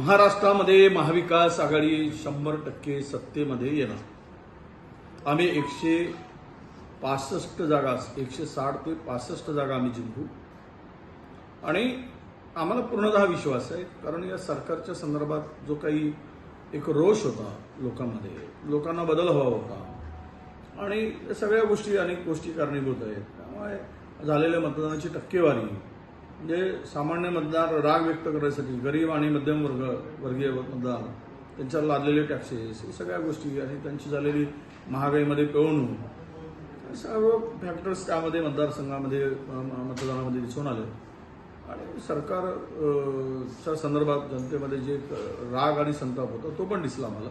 महाराष्ट्रामध्ये महाविकास आघाडी शंभर टक्के सत्तेमध्ये येणार. आम्ही एकशे पासष्ट जागा एकशे साठ ते पासष्ट जागा आम्ही जिंकू. आणि आम्हाला पूर्णतः विश्वास आहे कारण या सरकारच्या संदर्भात जो काही एक रोष होता लोकांमध्ये लोकांना बदल हवा होता. आणि या सगळ्या गोष्टी अनेक गोष्टी कारणीभूत आहेत. त्यामुळे झालेल्या मतदानाची टक्केवारी म्हणजे सामान्य मतदार राग व्यक्त करण्यासाठी गरीब आणि मध्यम वर्ग वर्गीय मतदार त्यांच्यावर लादलेले टॅक्सेस हे सगळ्या गोष्टी आणि त्यांची झालेली महागाईमध्ये पिळवणूक सर्व फॅक्टर्स त्यामध्ये मतदारसंघामध्ये मतदानामध्ये दिसून आले. आणि सरकार च्या संदर्भात जनतेमध्ये जे राग आणि संताप होता तो पण दिसला आम्हाला.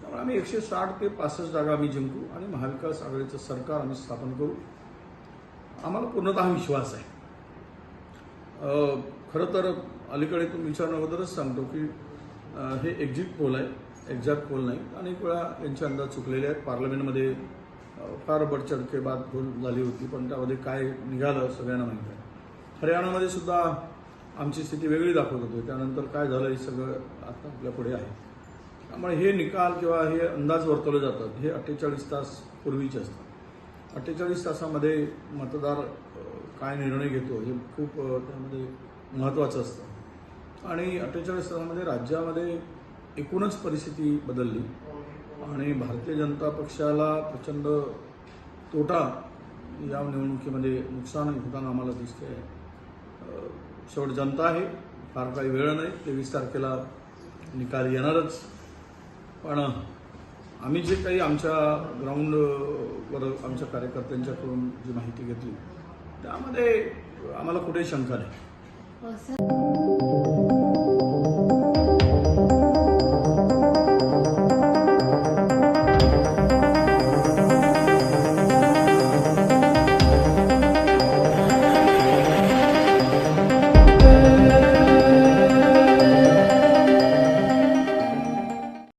त्यामुळे आम्ही एकशे साठ ते पासष्ट जागा आम्ही जिंकू आणि महाविकास आघाडीचं सरकार आम्ही स्थापन करू. आम्हाला पूर्णतः विश्वास आहे. खरं तर अलीकडे तुम्ही विचारणं अगोदरच सांगतो की हे एक्झिट पोल आहे. एक्झॅक्ट पोल नाही. अनेक वेळा यांचे अंदाज चुकलेले आहेत. पार्लमेंटमध्ये फार बडचडके बाद झाली होती पण त्यामध्ये काय निघालं सगळ्यांना माहीत आहे. हरियाणामध्ये सुद्धा आमची स्थिती वेगळी दाखवत होती. त्यानंतर काय झालं हे सगळं आता आपल्या पुढे आहे. त्यामुळे हे निकाल किंवा हे अंदाज वर्तवले जातात. हे अठ्ठेचाळीस तास पूर्वीचे असतात. अठ्ठेचाळीस तासामध्ये मतदार काय निर्णय घेतो हे खूप त्यामध्ये महत्त्वाचं असतं. आणि अठ्ठेचाळीस सालामध्ये राज्यामध्ये एकूणच परिस्थिती बदलली. आणि भारतीय जनता पक्षाला प्रचंड तोटा या निवडणुकीमध्ये नुकसान होताना आम्हाला दिसते शेवट जनता आहे फार काही वेळ नाही तेवीस तारखेला निकाल येणारच. पण आम्ही जे काही आमच्या ग्राउंडवर आमच्या कार्यकर्त्यांच्याकडून जी माहिती घेतली त्यामध्ये आम्हाला कुठेही शंका नाही. हो,